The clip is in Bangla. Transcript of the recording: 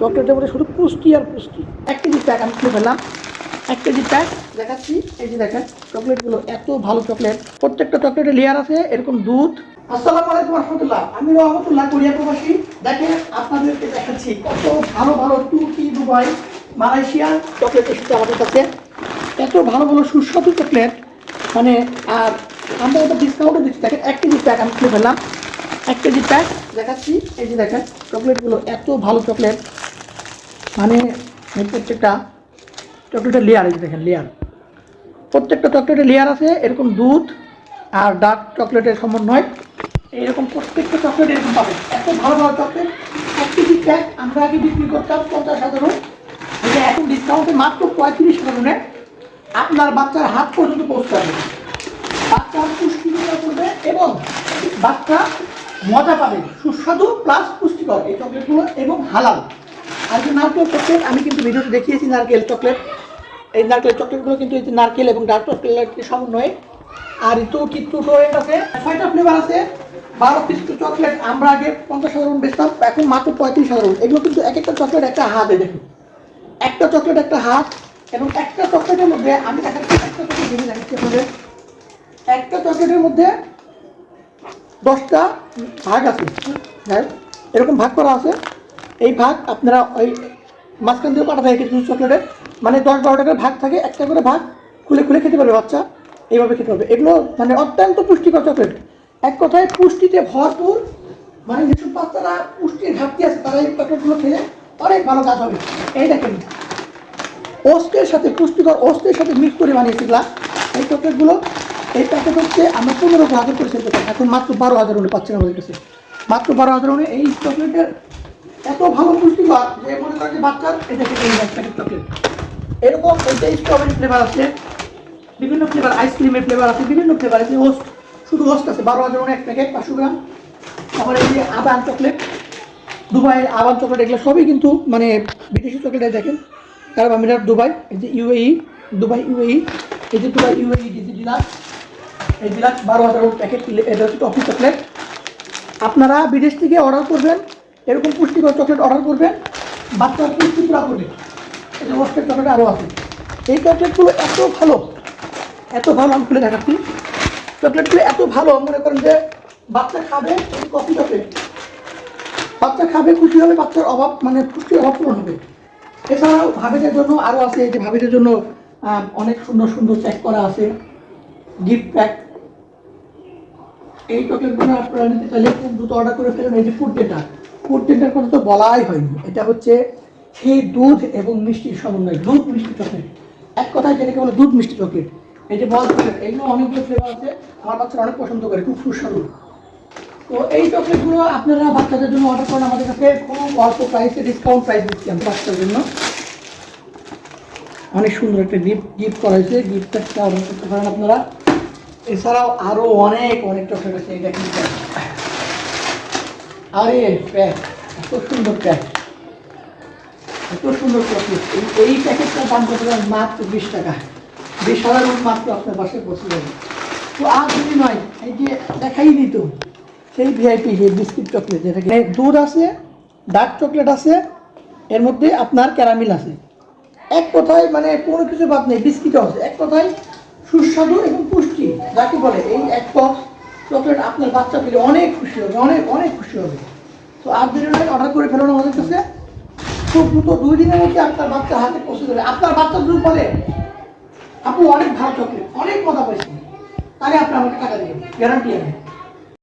চকলেটের মধ্যে শুধু পুষ্টি আর পুষ্টি। এক কেজি প্যাক আমি খুলে ফেললাম। এক কেজি প্যাক দেখাচ্ছি। এই যে দেখেন চকলেটগুলো এত ভালো চকলেট প্রত্যেকটা চকলেটের লেয়ার আছে, এরকম দুধ। আসসালামু আলাইকুম রহমতুল্লাহ। আমি রহমতুল্লাহ কোরিয়া প্রবাসী। দেখেন, আপনাদেরকে দেখাচ্ছি কত ভালো ভালো তুর্কি, দুবাই, মালয়েশিয়া চকলেট এসেছে আমাদের কাছে। এত ভালো ভালো সুস্বাদু চকলেট মানে আর আমরা এটা ডিসকাউন্টও দিচ্ছি। দেখেন, এক কেজি প্যাক আমি খুলে ফেললাম। এক কেজি প্যাক দেখাচ্ছি। এই যে দেখেন চকলেটগুলো এত ভালো চকলেট মানে প্রত্যেকটা চকলেটের লেয়ার এই দেখেন লেয়ার প্রত্যেকটা চকলেটের লেয়ার আছে, এরকম দুধ আর ডার্ক চকলেটের সমন্বয়। এইরকম প্রত্যেকটা চকলেট এরকম পাবেন এত ভালো ভালো চকলেট এক কেজি প্যাক আমরা আগে বিক্রি করতাম পঞ্চাশ হাজারও এটা এখন ডিসকাউন্টে মাত্র পঁয়ত্রিশ হাজারে আপনার বাচ্চার হাত পর্যন্ত পৌঁছাবে বাচ্চা পুষ্টিকর করবে এবং বাচ্চা মজা পাবে। সুস্বাদু প্লাস পুষ্টিকর এই চকলেটগুলো এবং হালাল। আর যে নারকেল চকলেট আমি কিন্তু ভিডিওতে দেখিয়েছি নারকেল চকলেট এই নারকেল চকলেটগুলো কিন্তু এই নারকেল এবং ডার্ক চকলেটের সমন্বয়ে। আর টুটি টুটোরেন্ট আছে। ছয়টা ফ্লেভার আছে। বারো পিস চকলেট আমরা আগে পঞ্চাশ হাজার বেচতাম এখন মাত্র পঁয়ত্রিশ হাজার এগুলো কিন্তু এক একটা চকলেট একটা হাতে দেখুন। একটা চকলেট একটা হাত এবং একটা চকলেটের মধ্যে আমি একটা চকলেট একটা চকলেটের মধ্যে দশটা ভাগ আছে। হোক, এরকম ভাগ করা আছে। এই ভাগ আপনারা ওই মাঝখান দিয়ে কাটা থাকে কিছু চকলেটের মানে দশ বারো টাকার ভাগ থাকে, একটা করে ভাগ খুলে খুলে খেতে পারবে বাচ্চা। এইভাবে খেতে পারবে। এগুলো মানে অত্যন্ত পুষ্টিকর চকলেট। এক কথায় পুষ্টিতে ভরপুর। মানে যেসব বাচ্চারা পুষ্টির ঘাটতি আছে, তারা এই চকলেটগুলো খেলে অনেক ভালো কাজ হবে। এই দেখেন। ওস্টের সাথে, পুষ্টিকর ওস্টের সাথে মিক্স করে বানিয়েছিলাম এই চকলেটগুলো, এই প্যাকেট হচ্ছে আমরা পনেরো হাজার করে এখন মাত্র বারো হাজার উনি পাচ্ছেন আমাদের কাছে। মাত্র বারো হাজার উনি এই চকলেটের এত ভালো পুষ্টিকর যে মনে করেন যে বাচ্চার এটা থেকে প্যাকেট চকলেট এরকম এইটা স্ট্রবেরি ফ্লেভার আছে, বিভিন্ন ফ্লেভার আইসক্রিমের ফ্লেভার আছে, বিভিন্ন ফ্লেভার আছে ওস্ট শুধু ওস্ট আছে, বারো হাজার এক প্যাকেট পাঁচশো গ্রাম। আবার এই যে আদান চকলেট দুবাইয়ের আবান চকলেট এগুলো সবই কিন্তু মানে বিদেশি চকলেট দেখেন। কারণ আমিরাত দুবাই, এই যে ইউএই দুবাই ইউএই এই যে দুবাই ইউএই ডিজি ডিলাক্স, এই ডিলাক্স বারো হাজার প্যাকেট এটা হচ্ছে টফি চকলেট আপনারা বিদেশ থেকে অর্ডার করবেন এরকম পুষ্টিকর চকলেট অর্ডার করবেন, বাচ্চার পুষ্টি পুরা করবে। এই যে ওস্টের চকলেট আরও আছে। এই চকলেটগুলো এত ভালো এত ভালো, আমি খুলে দেখাচ্ছি। চকলেটগুলো এত ভালো, মনে করেন যে বাচ্চা খাবে কফি চকলেট বাচ্চা খাবে, খুশি হবে, বাচ্চার অভাব মানে পুষ্টির অভাব পূরণ হবে। এছাড়াও ভাবিদের জন্য আরও আছে যে ভাবিদের জন্য অনেক সুন্দর সুন্দর প্যাক করা আছে। গিফট প্যাক এই চকলেটগুলো আপনারা নিতে চাইলে খুব দ্রুত অর্ডার করে ফেলেন, এই যে ফুড ডেটা ডেটার কথা তো বলাই হয়নি। এটা হচ্ছে সেই দুধ এবং মিষ্টির সমন্বয়। দুধ, মিষ্টি, চকলেট। এক কথায় যেটাকে বলে দুধ, মিষ্টি, চকলেট। এই যে বল চকলেট এগুলো অনেকগুলো ফ্লেভার আছে। আমার বাচ্চারা অনেক পছন্দ করে, খুব সুস্বাদু। তো এই চকলেটগুলো আপনারা বাচ্চাদের জন্য অর্ডার করেন। আমাদের কাছে খুব অল্প প্রাইসে ডিসকাউন্ট প্রাইস দিচ্ছি আমি বাচ্চার জন্য। অনেক সুন্দর একটা গিফট গিফট করা হয়েছে। গিফট প্যাকটা অর্ডার করতে পারেন আপনারা। এছাড়াও আরও অনেক অনেক চকলেট আছে, এই দেখেন। আরে, প্যাক, এত সুন্দর প্যাক। এত সুন্দর এই প্যাকেটটার দাম? মাত্র বিশ টাকা। বিশ হাজার মাত্র আপনার বাসায় পৌঁছে যাবে। তো আর যদি নয়, এই যে দেখাই দিত সেই ভিআইপি বিস্কিট চকলেট যেটাকে দুধ আছে, ডার্ক চকলেট আছে, এর মধ্যে আপনার ক্যারামিল আছে। এক কথায় মানে কোনো কিছু বাদ নেই, বিস্কিটও আছে। এক কথায় সুস্বাদু এবং পুষ্টি, যাকে বলে এই এক বক্স চকলেট আপনার বাচ্চা পেলে অনেক খুশি হবে, অনেক অনেক খুশি হবে। তো আর দিনের নয় অর্ডার করে ফেলুন আমাদের কাছে। খুব দ্রুত দুই দিনের মধ্যে আপনার বাচ্চার হাতে পৌঁছে দেবে। আপনার বাচ্চা যদি বলে আপনি অনেক ভালো চকলেট, অনেক মজা পাইছেন তাহলে আপনি আমাকে টাকা দেবেন গ্যারান্টি আছে